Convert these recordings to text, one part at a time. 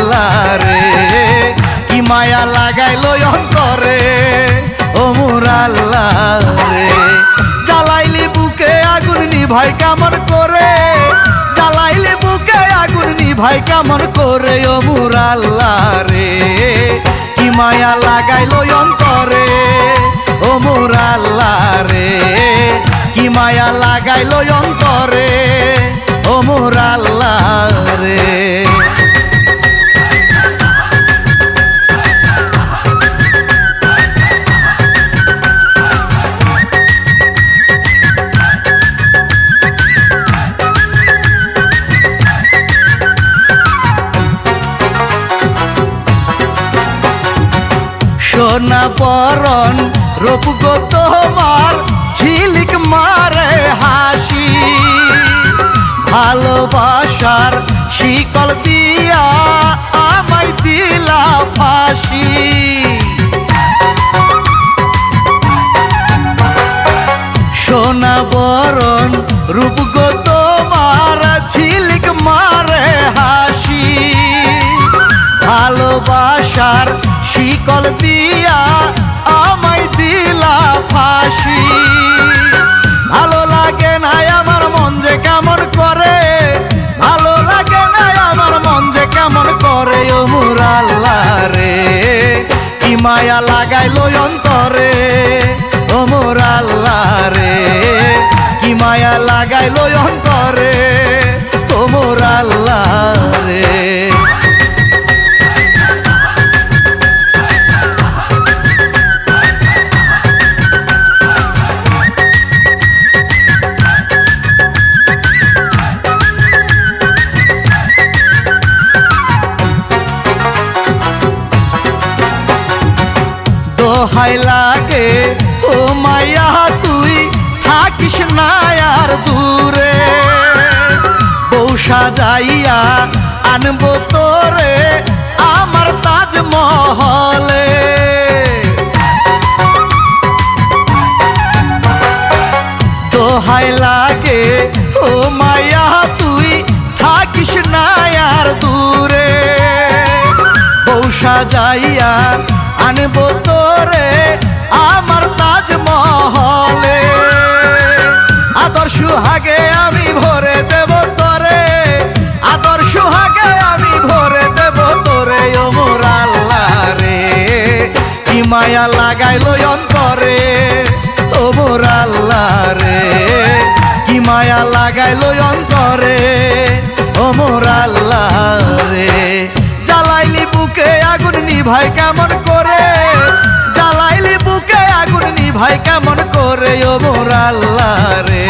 আল্লাহ রে। কি মায়া লাগাইলো অন্তরে ও মোর আল্লাহ জ্বালাইলে বুকে আগুন নিভাই কেমন করে, জ্বালাইলে বুকে আগুন নিভাই কেমন করে, ও মোর আল্লাহ রে। কি মায়া লাগাইলো অন্তরে ও মোর আল্লাহ কি মায়া লাগাইলো অন্তরে ও মোর আল্লাহ রে। সোনা পরন, রূপ গো তোমার ঝিলিক মারে হাসি। ভালোবাসার শিকল দিয়া আমায় দিলা ফাঁসি। সোনা বরণ রূপ গো তোমার ঝিলিক মারে হাসি। ভালোবাসার শিকল দিয়া আমায় দিলা ফাঁসি। ভালো লাগে না আমার মন যে কেমন করে, ভালো লাগে না আমার মন যে কেমন করে, ও মুরাল্লা রে। কি মায়া লাগাইলো অন্তরে, ও মোরাল্লা রে। কি মায়া লাগাইলো অন্তরে, ও মোরাল্লা রে। দোহাই লাগে। ও মায়া, তুই থাকিস না আর দূরে। বউ সাজাইয়া আনব তোরে আমার তাজমহলে দোহাই লাগে। ও মায়া, তুই থাকিস না আর দূরে। বউ সাজাইয়া আনব তোরে আমার তাজমহলে। আদর সুহাগে আমি ভরে দেব তোরে। আদর সুহাগে আমি ভরে দেব তোরে, ও মোর আল্লাহ রে কি মায়া লাগাইলো অন্তরে, ও মোর আল্লাহ রে কি মায়া লাগাইলো অন্তরে, ও মোর আল্লাহ রে বুকে আগুন নিভাই কেমন করে? জ্বালাইলি বুকে আগুন নিভাই কেমন করে? ও মোর আল্লাহ রে,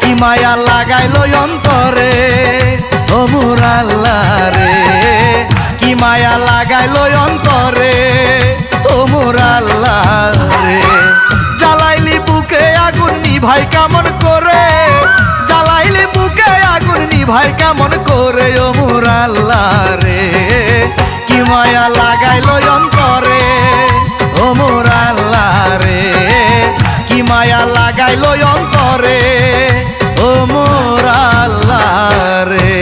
কি মায়া লাগাইলো অন্তরে? ও মোর আল্লাহ রে, কি মায়া লাগাইলো অন্তরে? ও মোর আল্লাহ রে, জ্বালাইলি বুকে আগুন নিভাই কেমন করে? নিভাই কেমন করে ও মুরাল্লা রে? কি মায়া লাগাইল অন্তরে ও মুরাল্লা রে? কি মায়া লাগাইল অন্তরে ও মুরাল্লা রে?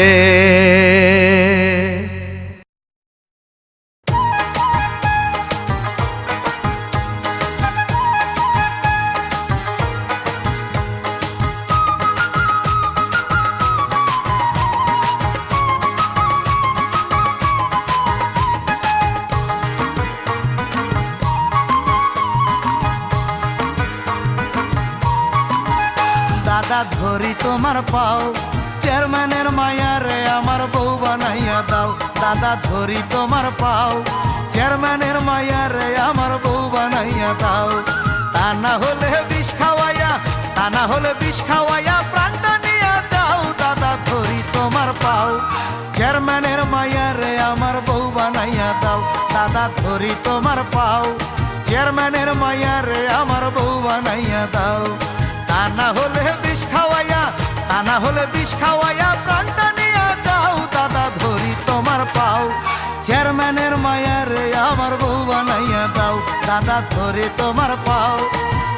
তোমার পাও। চেয়ারম্যানের মায়া রে আমার বউ বানাইয়া দাও। দাদা ধরি তোমার পাও। চেয়ারম্যানের মায়া রে আমার বউ বানাইয়া দাও। তা না হলে বিষ খাওয়াইয়া, তা না হলে বিষ খাওয়াইয়া প্রাণটা নিয়ে যাও। দাদা ধরি তোমার পাও। চেয়ারম্যানের মায়া রে আমার বউ বানাইয়া দাও। দাদা ধরি তোমার পাও। চেয়ারম্যানের মায়া রে আমার বউ বানাইয়া দাও। তা না হলে বিষ তা না হলে বিষ খাওয়াইয়া প্রাণটা নিয়ে যাও। দাদা, ধরি তোমার পাও। চেয়ারম্যানের মায়া রে আমার বউ বানাইয়া দাদা, ধরি তোমার পাও।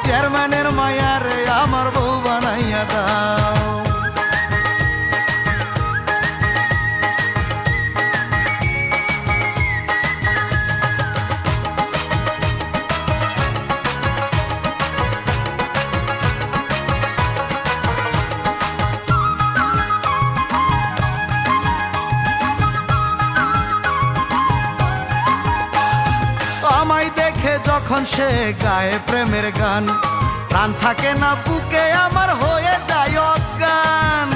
চেয়ারম্যানের মায়ারে আমার বউ বানাইয়া দাও। সে গায়ে প্রেমের গান। প্রাণ থাকে না বুকে, আমার হয়ে যায় অজ্ঞান।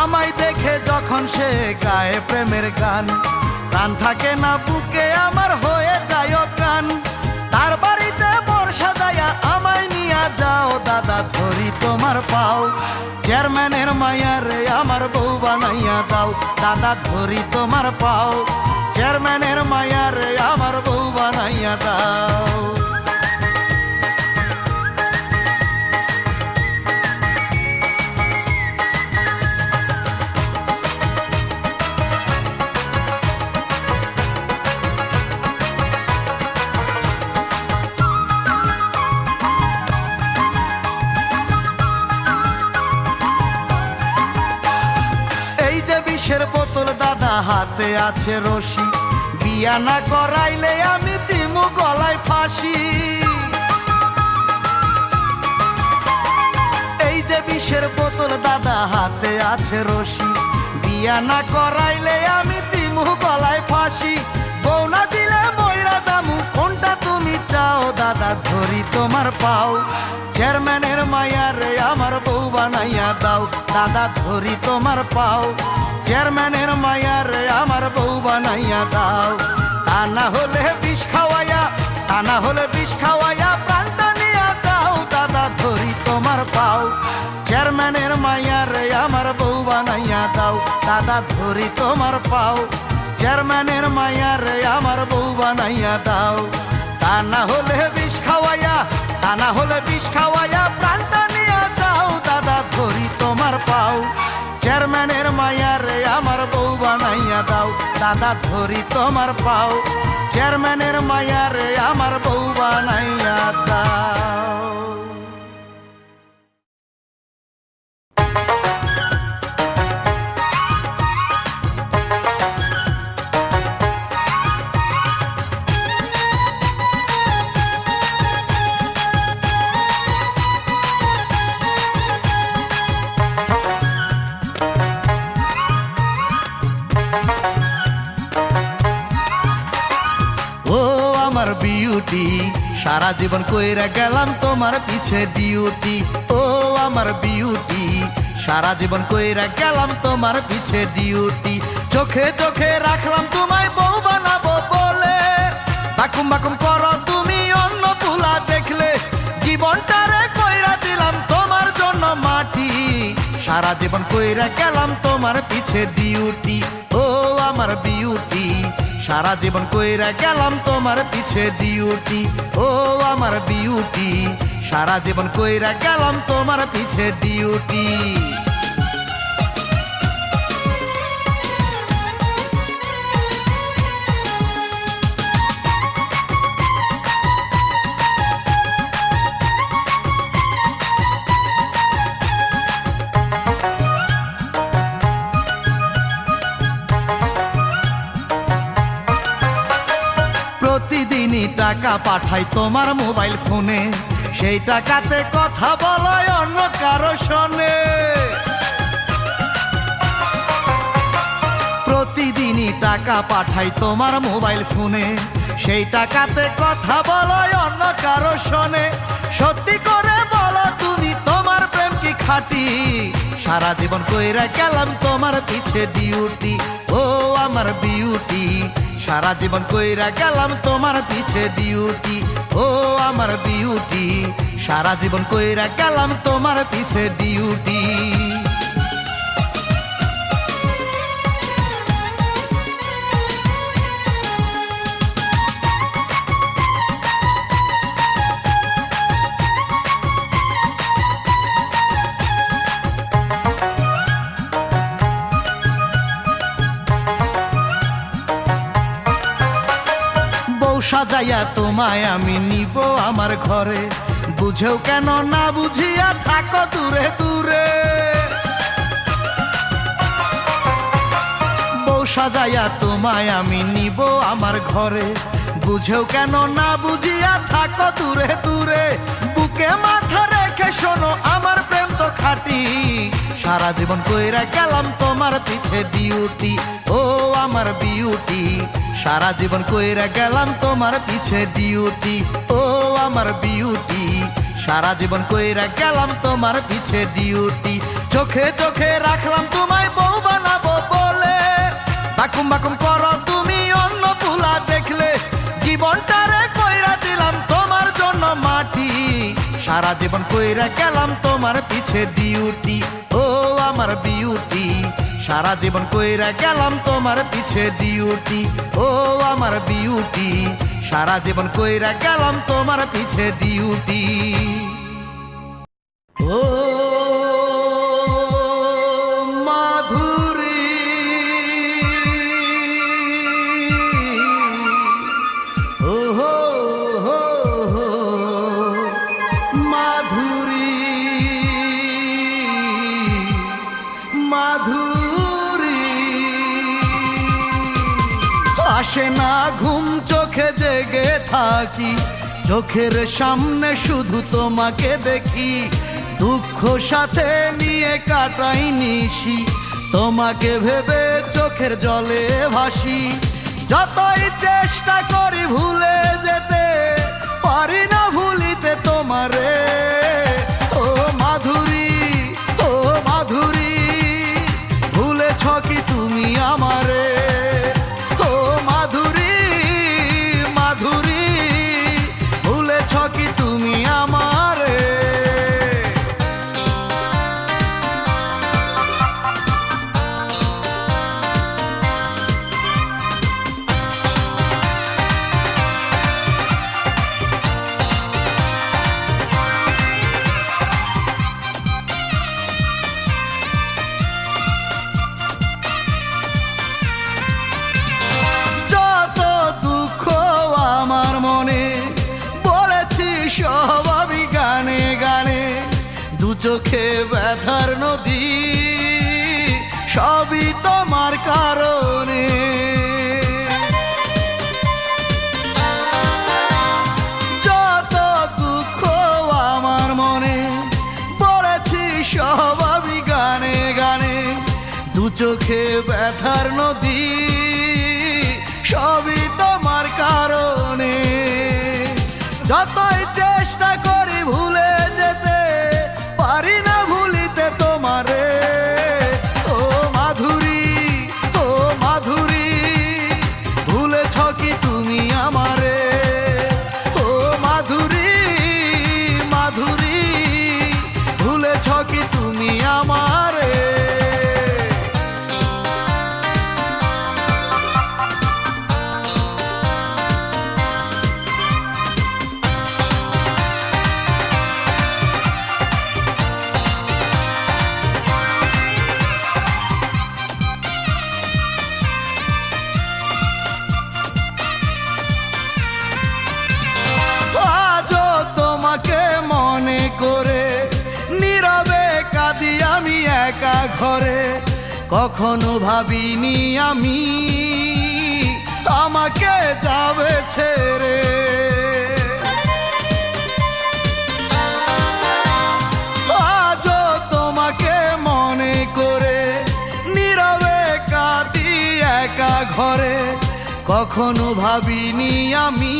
আমায় দেখে যখন সে গায়ে প্রেমের গান, প্রাণ থাকে না বুকে, আমার হয়ে যায় অজ্ঞান। তার বাড়িতে বর্ষা দায়া আমায় নিয়ে যাও, দাদা ধরি তোমার পাও। চেয়ারম্যানের মায়ারে আমার বানাইয়া দাও দাদা ধরি তোমার পাও। চেয়ারম্যানের মায়ারে আমার বউ বানাইয়া দাও। হাতে আছে রশি। বিয়া না করাইলে আমি দিমু গলায় ফাঁসি। এই যে বিষের বোতল দাদা, হাতে আছে রশি। বিয়া না করাইলে আমি দিমু গলায় ফাঁসি। বউ না দিলে ময়রা দামু কোনটা তুমি চাও? দাদা, ধরি তোমার পাও। চেয়ারম্যানের মায়ারে আমার বানাইয়া দাও। দাদা ধরি তোমার পাও। চেয়ারম্যানের মায়ারে আমার বউ বানাইয়া দাও। তা না হলে বিষ খাওয়াইয়া, তা না হলে বিষ খাওয়াইয়া প্রাণটা নিয়ে যাও। দাদা ধরি তোমার পাও। চেয়ারম্যানের মায়ারে আমার বউ বানাইয়া দাও। দাদা ধরি তোমার পাও। চেয়ারম্যানের মায়ারে আমার বউ বানাইয়া দাও। তা না হলে বিষ খাওয়াইয়া, তা না হলে বিষ খাওয়াইয়া প্রাণটা পাও চেয়ারম্যানের মায়ারে আমার বউ বানাইয়া দাও। দাদা ধরি তোমার পাও। চেয়ারম্যানের মায়ারে আমার বউ বানাইয়া দাও। সারা জীবন কইরা গেলাম তোমার পিছে ডিউটি ও, আমার বিউটি সারা জীবন কইরা গেলাম তোমার পিছে ডিউটি চোখে চোখে রাখলাম তোমায় বউ বানাবো বলে। বাকুম বাকুম করো তুমি অন্য পুলা দেখলে। জীবনটারে কইরা দিলাম তোমার জন্য মাটি। সারা জীবন কইরা গেলাম তোমার পিছে ডিউটি ও, আমার বিউটি সারা জীবন কইরা গেলাম তোমার পিছে ডিউটি। ও আমার বিউটি, সারা জীবন কইরা গেলাম তোমার পিছে ডিউটি। প্রতিদিনই টাকা পাঠাই তোমার মোবাইল ফোনে। সেই টাকাতে কথা বলায় অন্য কারও শোনে প্রতিদিনই টাকা পাঠাই তোমার মোবাইল ফোনে। সেই টাকাতে কথা বলায় অন্য কারও শোনে সত্যি করে বলো তুমি তোমার প্রেম কি খাটি? সারা জীবন কইরা গেলাম তোমার পিছে ডিউটি ও আমার বিউটি সারা জীবন কইরা গেলাম তোমার পিছে ডিউটি ও আমার বিউটি সারা জীবন কইরা গেলাম তোমার পিছে ডিউটি সাজাইয়া তোমায় আমি নিব আমার ঘরে। বুঝেও কেন না বুঝিয়া থাকো দূরে দূরে। বউ সাজাইয়া তোমায় আমি নিব আমার ঘরে। বুঝেও কেন না বুঝিয়া থাকো দূরে দূরে। বুকে মাথা রেখে শোনো, আমার প্রেম তো খাটি। সারা জীবন কইরা গেলাম তোমার পিছে ডিউটি ও আমার বিউটি সারা জীবন কইরা গেলাম তোমার পিছে ডিউটি ও, আমার বিউটি সারা জীবন কইরা গেলাম তোমার পিছে ডিউটি চোখে চোখে রাখলাম তোমায় বউ বানাবো বলে। বাকুম বাকুম করো তুমি অন্য পুলা দেখলে। জীবনটারে কইরা দিলাম তোমার জন্য মাটি। সারা জীবন কইরা গেলাম তোমার পিছে ডিউটি ও, আমার বিউটি সারা জীবন কইরা গেলাম তোমার পিছে ডিউটি। ও আমার বিউটি, সারা জীবন কইরা গেলাম তোমার পিছে ডিউটি। ও আসে না, ঘুম চোখে জেগে থাকি। চোখের সামনে শুধু তোমাকে দেখি। দুঃখ সাথে নিয়ে কাটাই নিশি। তোমাকে ভেবে চোখের জলে ভাসি। যতই চেষ্টা করি ভুলে যেতে, পারি না ভুলিতে তোমারে। ভুলেছ কি তুমি আমারে মনে করে একা ঘরে, কখনো ভাবিনি আমি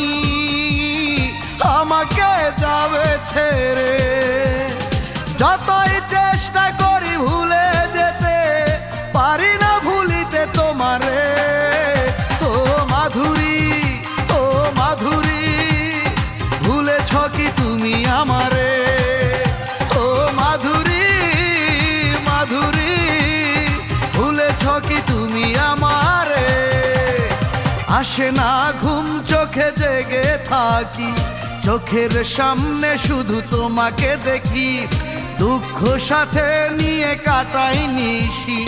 আমাকে যাবে ছেড়ে। যতই চেষ্টা করি ভুলে যেতে পারি না চোখে জেগে থাকি। চোখের সামনে শুধু তোমাকে দেখি। দুঃখ সাথে নিয়ে কাটাই নিশি।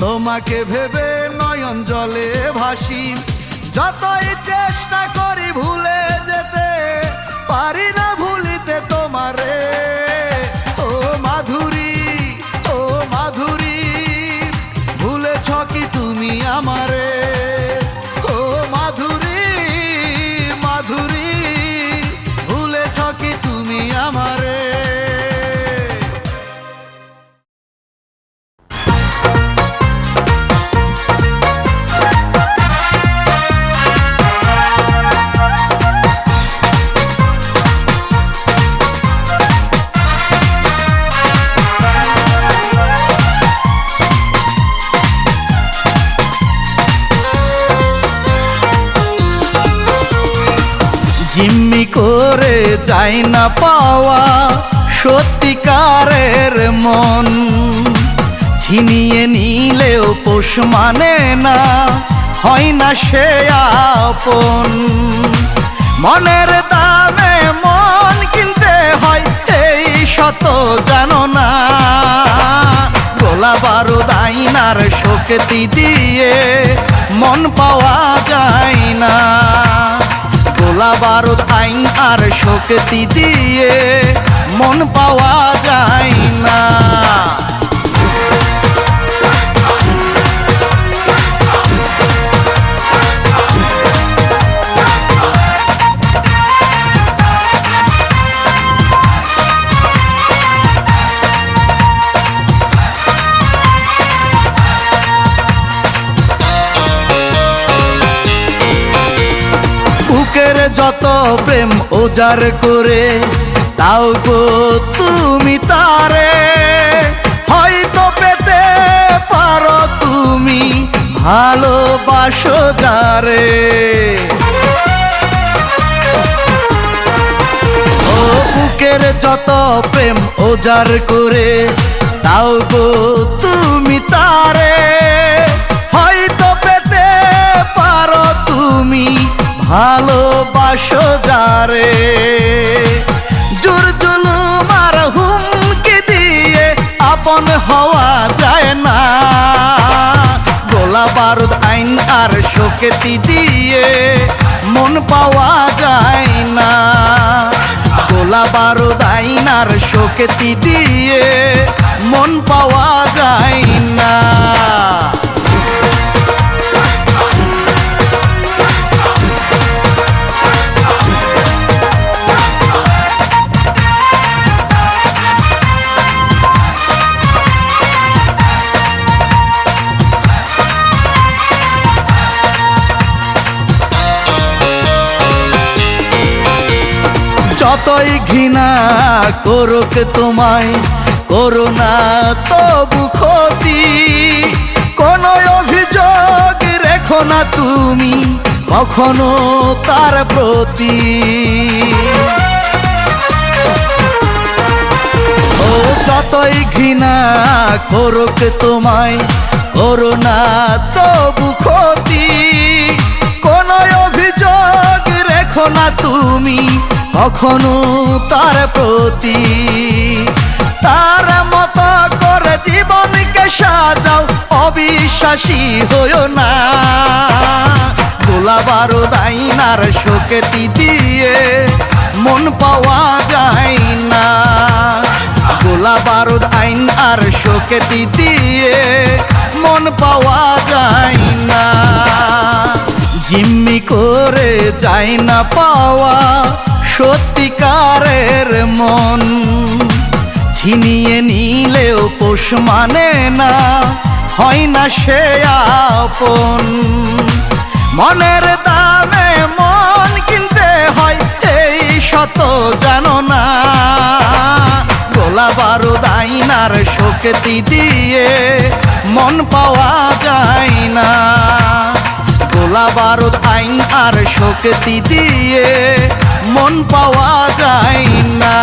তোমাকে ভেবে নয়ন জলে ভাসি। যতই চেষ্টা করি ভুলে যেতে, পারি না ভুলিতে তোমারে। ছিনিয়ে নিলেও পোষ মানে না, হয় না সে আপন। মনের দামে মন কিনতে হয়, এই শত জানো না। গোলা বারুদ আইনার শোকতি দিয়ে মন পাওয়া যায় না। গোলা বারুদ আইন আর শক্তি দিয়ে মন পাওয়া যায় না। প্রেম ওজার করে, তাও গো তুমি তারে। হয়তো পেতে পারো তুমি, ভালোবাসো যারে। ও বুকের যত প্রেম ওজার করে, তাও গো তুমি তারে। হয়তো পেতে পারো তুমি, ভালোবাসো যারে জোর জুলুম আর হুমকি দিয়ে আপন হওয়া যায় না। গোলা বারুদ আইন আর শোকেতি দিয়ে মন পাওয়া যায় না। গোলা বারুদ আইন আর শোকেতি দিয়ে মন পাওয়া যায় না। যতই ঘৃণা করুক তোমায় করোনা তবু ক্ষতি। কোন অভিযোগ রেখো না তুমি, কখনো তার প্রতি। ও যতই ঘৃণা করুক তোমায় করোনা তবু ক্ষতি। কোন অভিযোগ রেখো না তুমি কখনো তার প্রতি, তার মতো করে জীবনকে সাজাও, অবিশ্বাসী হইও না। গোলা বারো দাইনার শোকেতি দিয়ে মন পাওয়া যায় না। গোলা বারুদ আইন আর দিয়ে মন পাওয়া যায় না। জিম্মি করে যায় না পাওয়া সত্যিকারের মন। ছিনিয়ে নিলেও পোষ মানে না, হয় না সে আপন। মনের দামে মন কিনতে হয়, এই শত জানো না। গোলা বারুদ আইনার শোকতি দিয়ে মন পাওয়া যায় না। গোলা বারুদ আইন আর শক্তি দিয়ে মন পাওয়া যায় না।